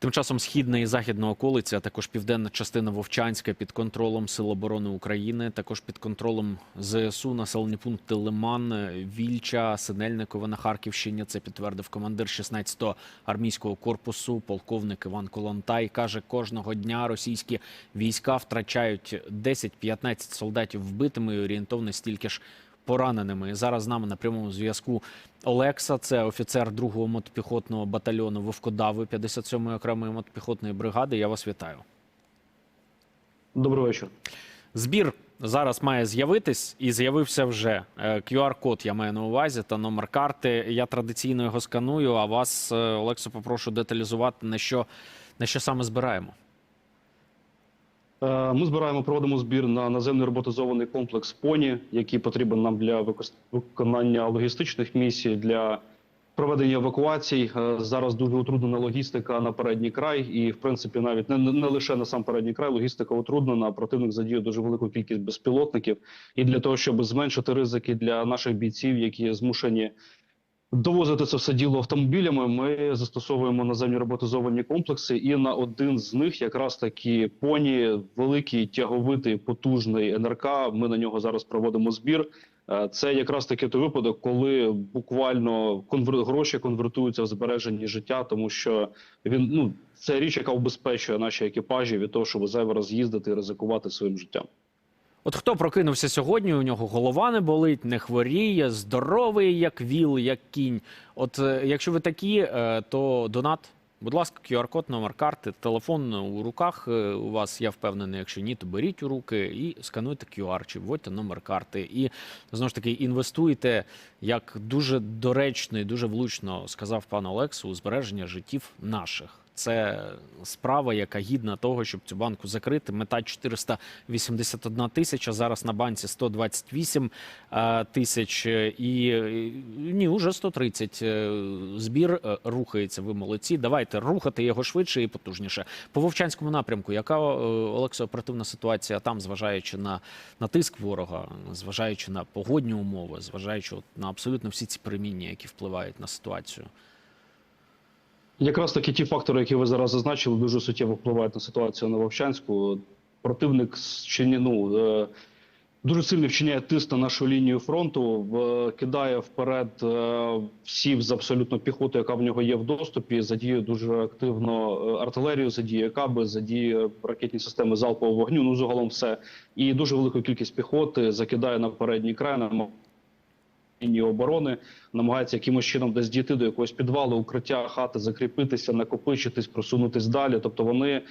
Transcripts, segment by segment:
Тим часом східна і західна околиця, а також південна частина Вовчанська під контролем Сил оборони України, також під контролем ЗСУ, населені пункти Лиман, Вільча, Синельникове на Харківщині. Це підтвердив командир 16-го армійського корпусу, полковник Іван Колонтай. каже, кожного дня російські війська втрачають 10-15 солдатів вбитими і орієнтовно стільки ж пораненими. Зараз з нами на прямому зв'язку Олекса, це офіцер 2-го мотопіхотного батальйону Вовкодави 57-ї окремої мотопіхотної бригади. Я вас вітаю. Добрий вечір. Збір зараз має з'явитись і з'явився вже Е, QR-код. Я маю на увазі та номер карти. Я традиційно його сканую. А вас, е, Олексо, попрошу деталізувати на що на що саме збираємо. Е, Ми збираємо, проводимо збір на наземний роботизований комплекс поні, який потрібен нам для виконання логістичних місій, для проведення евакуацій. Е, Зараз дуже утруднена логістика на передній край, і в принципі навіть не, не лише на сам передній край, логістика утруднена. Противник задіяв дуже велику кількість безпілотників. І для того, щоб зменшити ризики для наших бійців, які змушені Довозити це все діло автомобілями. Ми застосовуємо наземні роботизовані комплекси, і на один з них якраз такі поні, великий тяговитий потужний НРК. Ми на нього зараз проводимо збір. Е, Це якраз таки той випадок, коли буквально конвер... гроші конвертуються в збережені життя, тому що він ну це річ, яка убезпечує наші екіпажі від того, щоб зайвий раз їздити і ризикувати своїм життям. От хто прокинувся сьогодні, у нього голова не болить, не хворіє, здоровий, як віл, як кінь. От е, якщо ви такі, е, то донат, будь ласка, QR-код, номер карти, телефон у руках е, у вас, я впевнений, якщо ні, то беріть у руки і скануйте QR, чи вводьте номер карти. І знову ж таки інвестуйте, як дуже доречно і дуже влучно сказав пан Олексу, збереження життів наших. Це справа, яка гідна того, щоб цю банку закрити. Мета 481 тисяча. Зараз на банці 128 е, тисяч. е, І ні, уже 130. Е, Збір рухається. Ви молодці. Давайте рухати його швидше і потужніше. По Вовчанському напрямку, яка Олексо, оперативна ситуація там, зважаючи на, на тиск ворога, зважаючи на погодні умови, зважаючи на абсолютно всі ці переміння, які впливають на ситуацію. Якраз таки ті фактори, які ви зараз зазначили, дуже суттєво впливають на ситуацію на Вовчанську. Противник ну, е, дуже сильно вчиняє тиск на нашу лінію фронту, кидає вперед е, всі з абсолютно піхоту, яка в нього є в доступі. Задіє дуже активно е, артилерію, задіє каби, задіє ракетні системи залпового вогню. Ну загалом все і дуже велику кількість піхоти закидає на передній край. на лінії оборони, намагається якимось чином десь дійти до якогось підвалу, укриття, хати, закріпитися, накопичитись, просунутись далі. Тобто вони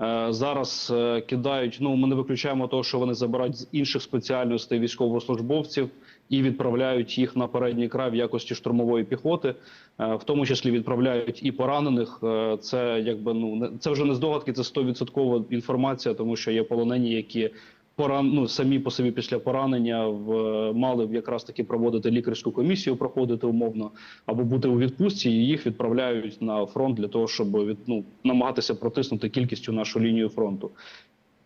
е, зараз е, кидають. Ну ми не виключаємо того, що вони забирають з інших спеціальностей військовослужбовців і відправляють їх на передній край в якості штурмової піхоти, е, в тому числі відправляють і поранених. Це якби ну не це вже не здогадки, це 100% інформація, тому що є полонені, які поран... ну, самі по собі після поранення в... мали б якраз таки проводити лікарську комісію, проходити умовно, або бути у відпустці, і їх відправляють на фронт для того, щоб від... ну, намагатися протиснути кількістю нашу лінію фронту.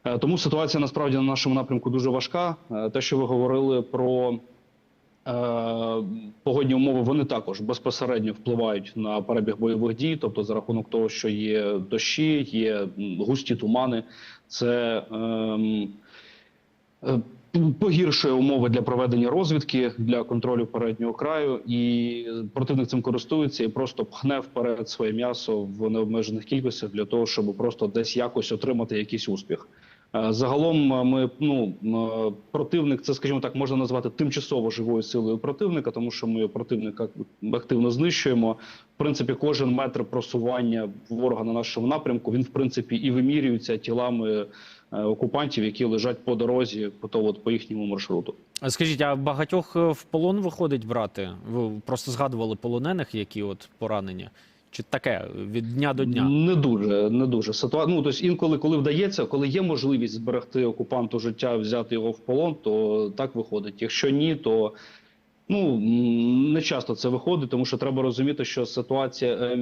Е, Тому ситуація насправді на нашому напрямку дуже важка. Е, Те, що ви говорили про е, погодні умови, вони також безпосередньо впливають на перебіг бойових дій, тобто за рахунок того, що є дощі, є густі тумани, це е, погіршує умови для проведення розвідки для контролю переднього краю, і противник цим користується і просто пхне вперед своє м'ясо в необмежених кількостях для того, щоб просто десь якось отримати якийсь успіх. Е, Загалом е, ми ну е, противник, це скажімо так, можна назвати тимчасово живою силою противника, тому що ми противника активно знищуємо. В принципі, кожен метр просування ворога на нашому напрямку він в принципі і вимірюється тілами е, окупантів, які лежать по дорозі, по то от по їхньому маршруту. Скажіть, а багатьох е, в полон виходить брати? Ви просто згадували полонених, які от поранення? Чи таке від дня до дня? Не дуже, не дуже ситуа... Ну, тобто інколи, коли вдається, коли є можливість зберегти окупанту життя, взяти його в полон, то так виходить. Якщо ні, то ну не часто це виходить, тому що треба розуміти, що ситуація.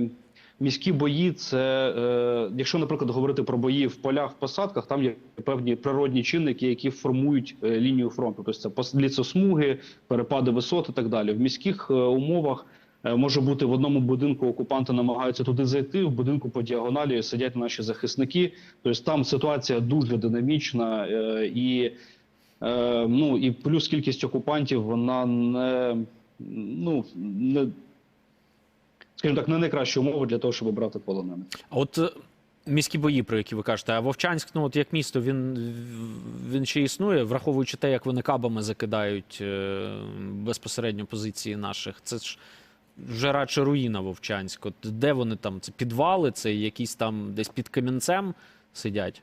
Міські бої, це е, якщо, наприклад, говорити про бої в полях, в посадках, там є певні природні чинники, які формують е, лінію фронту. Тобто це лісосмуги, перепади висот і так далі. В міських е, умовах Е, Може бути в одному будинку окупанти намагаються туди зайти. В будинку по діагоналі сидять наші захисники. Тобто там ситуація дуже динамічна е, і ну і плюс кількість окупантів вона не ну не скажімо так, не найкраща умова для того, щоб брати полонених. А от е, міські бої, про які ви кажете, а Вовчанськ, ну от як місто, він, він ще існує, враховуючи те, як вони кабами закидають е, безпосередньо позиції наших. Це ж вже радше руїна Вовчанськ. От де вони там? Це підвали, це якісь там десь під камінцем сидять.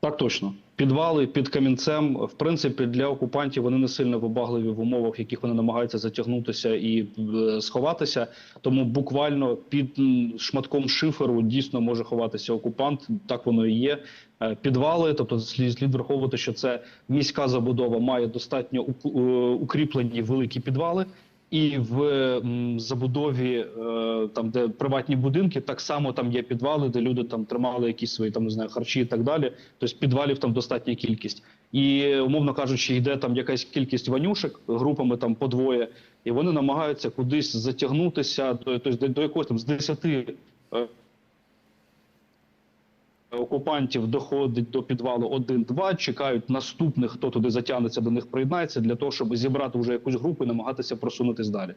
Так точно. Підвали під камінцем, в принципі, для окупантів вони не сильно вибагливі в умовах, в яких вони намагаються затягнутися і е, сховатися. Тому буквально під шматком шиферу дійсно може ховатися окупант. Так воно і є. Е, Підвали, тобто слід, враховувати, що це міська забудова має достатньо е, укріплені великі підвали. І в забудові, е, там де приватні будинки, так само там є підвали, де люди там тримали якісь свої там не знаю харчі і так далі. Тобто підвалів там достатня кількість. І умовно кажучи, йде там якась кількість ванюшек групами там по двоє, і вони намагаються кудись затягнутися до, тобто, до, якогось там з 10 е, окупантів доходить до підвалу один-два, чекають наступних, хто туди затягнеться, до них приєднається, для того, щоб зібрати вже якусь групу і намагатися просунутись далі.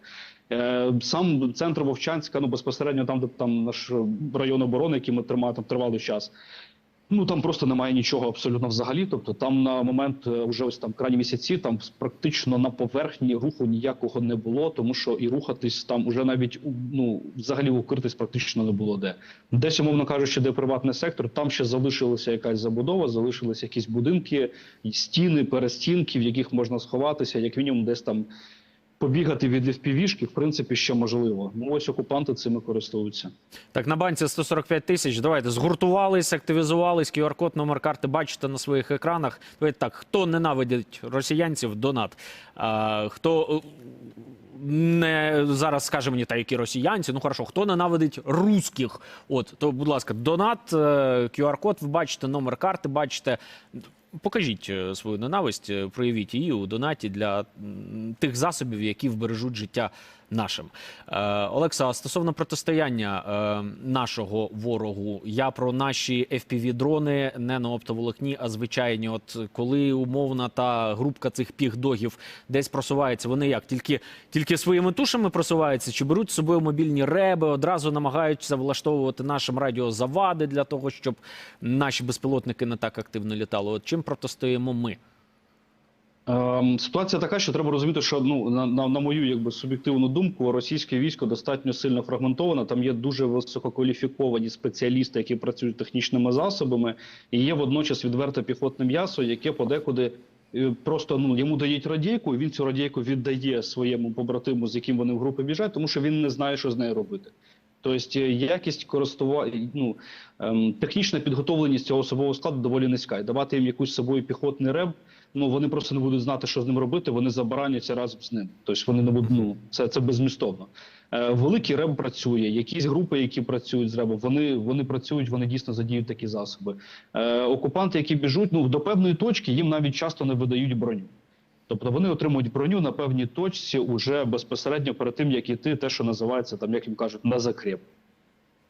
Е, сам центр Вовчанська, ну безпосередньо там, де там наш район оборони, який ми тримали там тривалий час. Ну там просто немає нічого абсолютно взагалі. Тобто, там на момент е, вже ось там крайні місяці, там практично на поверхні руху ніякого не було, тому що і рухатись там уже навіть ну взагалі укритись практично не було де. Десь, умовно кажучи, де приватний сектор, там ще залишилася якась забудова, залишилися якісь будинки, стіни, перестінки, в яких можна сховатися, як мінімум, десь там побігати від FPV-шки, в принципі, ще можливо. Ну ось окупанти цими користуються. Так, на банці 145 тисяч. Давайте згуртувались, активізувались. QR-код, номер карти бачите на своїх екранах. Давайте так, хто ненавидить росіянців, донат. А, хто е, не зараз скаже мені, та які росіянці, ну хорошо, хто ненавидить русських? От, то, будь ласка, донат, е, QR-код, ви бачите, номер карти, бачите. Покажіть е, свою ненависть, е, проявіть її у донаті для тих засобів, які вбережуть життя нашим. Е, Олекса, стосовно протистояння е, нашого ворогу, я про наші FPV-дрони не на оптоволокні, а звичайні. От коли умовна та групка цих пігдогів десь просувається, вони як тільки, тільки своїми тушами просуваються, чи беруть з собою мобільні реби, одразу намагаються влаштовувати нашим радіозавади для того, щоб наші безпілотники не так активно літали. От чим протистоїмо ми? Ем, Ситуація така, що треба розуміти, що ну на, на, на мою якби суб'єктивну думку, російське військо достатньо сильно фрагментоване. Там є дуже висококваліфіковані спеціалісти, які працюють технічними засобами, і є водночас відверте піхотне м'ясо, яке подекуди е, просто ну йому дають радійку, і він цю радійку віддає своєму побратиму, з яким вони в групи біжать, тому що він не знає, що з нею робити. Тобто е, якість користування, ну ем, технічна підготовленість цього особового складу доволі низька. І давати їм якусь собою піхотний реб, ну вони просто не будуть знати, що з ним робити. Вони забараняться разом з ним. Тобто вони не будуть. Ну це, це безмістовно. Е, великий реб працює. Якісь групи, які працюють з ребом, вони, вони працюють, вони дійсно задіють такі засоби. Е, окупанти, які біжуть, ну до певної точки їм навіть часто не видають броню. Тобто вони отримують броню на певній точці уже безпосередньо перед тим, як іти, те, що називається там, як їм кажуть, на закріп.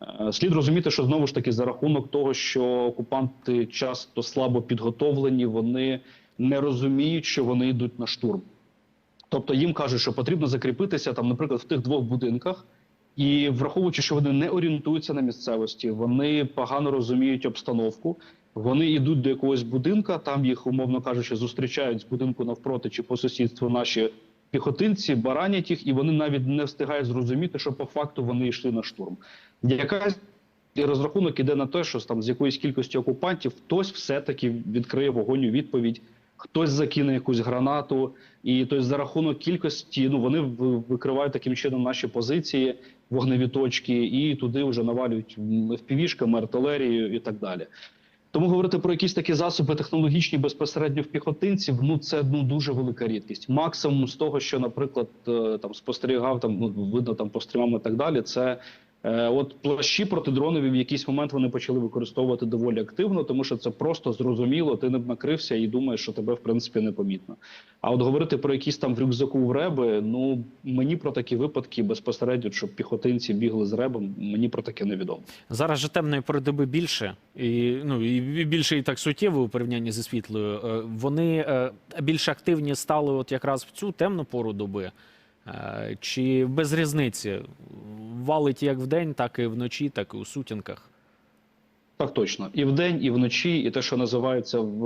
Е, Слід розуміти, що знову ж таки за рахунок того, що окупанти часто слабо підготовлені, вони не розуміють, що вони йдуть на штурм. Тобто їм кажуть, що потрібно закріпитися там, наприклад, в тих двох будинках, і враховуючи, що вони не орієнтуються на місцевості, вони погано розуміють обстановку. Вони йдуть до якогось будинка, там їх, умовно кажучи, зустрічають з будинку навпроти чи по сусідству наші піхотинці, баранять їх, і вони навіть не встигають зрозуміти, що по факту вони йшли на штурм. Якась і розрахунок іде на те, що там з якоїсь кількості окупантів хтось все-таки відкриє вогонь у відповідь, хтось закине якусь гранату, і тобто за рахунок кількості ну вони викривають таким чином наші позиції, вогневі точки, і туди вже навалюють впівішками, артилерією і так далі. Тому говорити про якісь такі засоби технологічні безпосередньо в піхотинців, ну це ну дуже велика рідкість. Максимум з того, що, наприклад, е, там спостерігав, там ну видно там по стрімам і так далі. Це От плащі протидронові в якийсь момент вони почали використовувати доволі активно, тому що це просто зрозуміло. Ти ним накрився і думаєш, що тебе в принципі не помітно. А от говорити про якісь там в рюкзаку в реби, ну мені про такі випадки безпосередньо, щоб піхотинці бігли з ребом, мені про таке невідомо. Зараз же темної пори доби більше, і ну і більше і так суттєво у порівнянні зі світлою. Е, Вони е, більш активні стали от якраз в цю темну пору доби. Е, Чи без різниці валить як вдень, так і вночі, так і у сутінках. Так точно, і вдень, і вночі, і те, що називається в,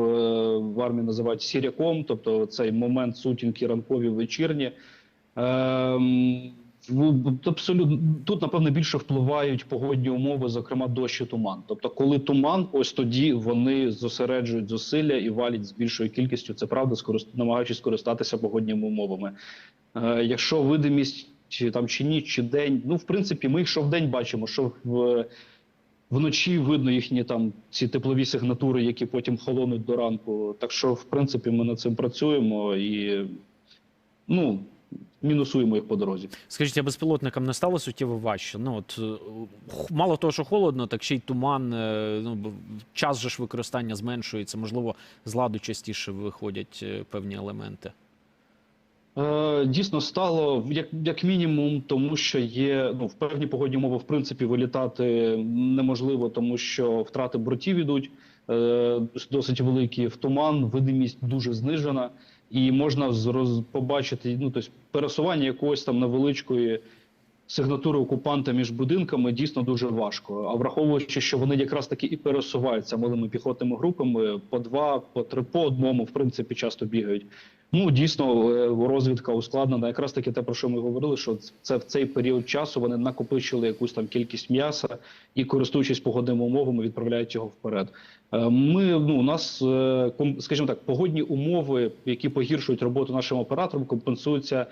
в армії, називають сіряком, тобто цей момент сутінки ранкові вечірні. Ем, абсолютно тут, напевно, більше впливають погодні умови, зокрема дощ і туман. Тобто, коли туман, ось тоді вони зосереджують зусилля і валять з більшою кількістю. Це правда, скорист... намагаючись скористатися погодніми умовами. Е, якщо видимість чи там чи ніч, чи день, ну в принципі, ми їх що вдень бачимо, що в вночі видно їхні там ці теплові сигнатури, які потім холонуть до ранку. Так що, в принципі, ми над цим працюємо і ну мінусуємо їх по дорозі. Скажіть, а безпілотникам не стало суттєво важче? Ну от е, мало того, що холодно, так ще й туман. е, Ну час же ж використання зменшується. Можливо, з ладу частіше виходять е, певні елементи. Е, дійсно стало як, як мінімум, тому що є ну в певні погодні умови, в принципі, вилітати неможливо, тому що втрати бортів ідуть е, досить великі. В туман видимість дуже знижена, і можна зроз, побачити ну тобто пересування якоїсь там невеличкої сигнатури окупанта між будинками дійсно дуже важко. А враховуючи, що вони якраз таки і пересуваються малими піхотними групами по два, по три, по одному, в принципі, часто бігають. Ну дійсно е, розвідка ускладнена. Якраз таки те, про що ми говорили, що це в цей період часу вони накопичили якусь там кількість м'яса і, користуючись погодними умовами, відправляють його вперед. Е, Ми ну у нас, е, скажімо так, погодні умови, які погіршують роботу нашим операторам, компенсуються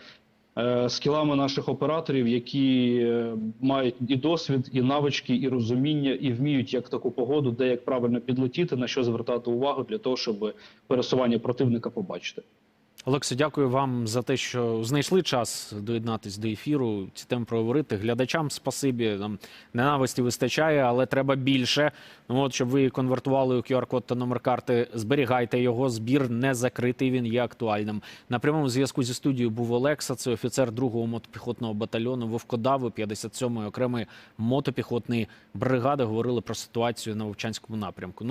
скілами наших операторів, які е, мають і досвід, і навички, і розуміння, і вміють як таку погоду, де як правильно підлетіти, на що звертати увагу для того, щоб пересування противника побачити. Олексій, дякую вам за те, що знайшли час доєднатись до ефіру, ці теми проговорити. Глядачам спасибі. Нам ненависті вистачає, але треба більше. Ну от щоб ви конвертували у QR-код та номер карти, зберігайте його. Збір не закритий. Він є актуальним. На прямому зв'язку зі студією був Олекса. Це офіцер 2-го мотопіхотного батальйону Вовкодави 57-ї окремої мотопіхотної бригади. Говорили про ситуацію на Вовчанському напрямку.